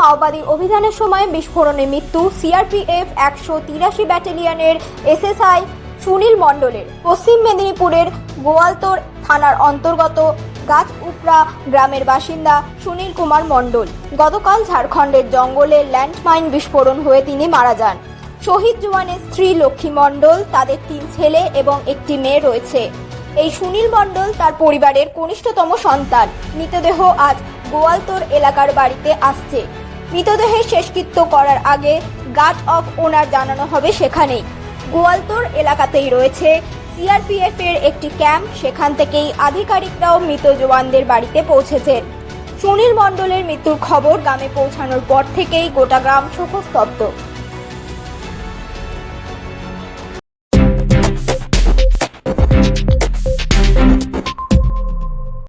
মাওবাদী অভিযানের সময় বিস্ফোরণে মৃত্যু সিআরপিএফ একশো তিরাশি ব্যাটালিয়নের এসএসআই সুনীল মণ্ডলের। পশ্চিম মেদিনীপুরের গোয়ালতোর থানার অন্তর্গত গাছ উপড়া গ্রামের বাসিন্দা সুনীল কুমার মণ্ডল। গতকাল ঝাড়খণ্ডের জঙ্গলে ল্যান্ডমাইন বিস্ফোরণ হয়ে তিনি মারা যান। শহীদ জওয়ানের স্ত্রী লক্ষ্মী মণ্ডল, তাদের তিন ছেলে এবং একটি মেয়ে রয়েছে। এই সুনীল মণ্ডল তার পরিবারের কনিষ্ঠতম সন্তান। মৃতদেহ আজ গোয়ালতোর এলাকার বাড়িতে আসছে। মৃতদেহের শেষকৃত্য করার আগে গার্ড অফ ওনার জানানো হবে সেখানেই। গোয়ালতোর এলাকাতেই রয়েছে সিআরপিএফ এর একটি ক্যাম্প, সেখান থেকেই আধিকারিকরাও মৃত জওয়ানদের বাড়িতে পৌঁছেছেন। সুনীল মণ্ডলের মৃত্যুর খবর গ্রামে পৌঁছানোর পর থেকেই গোটা গ্রাম শোকস্তব্ধ।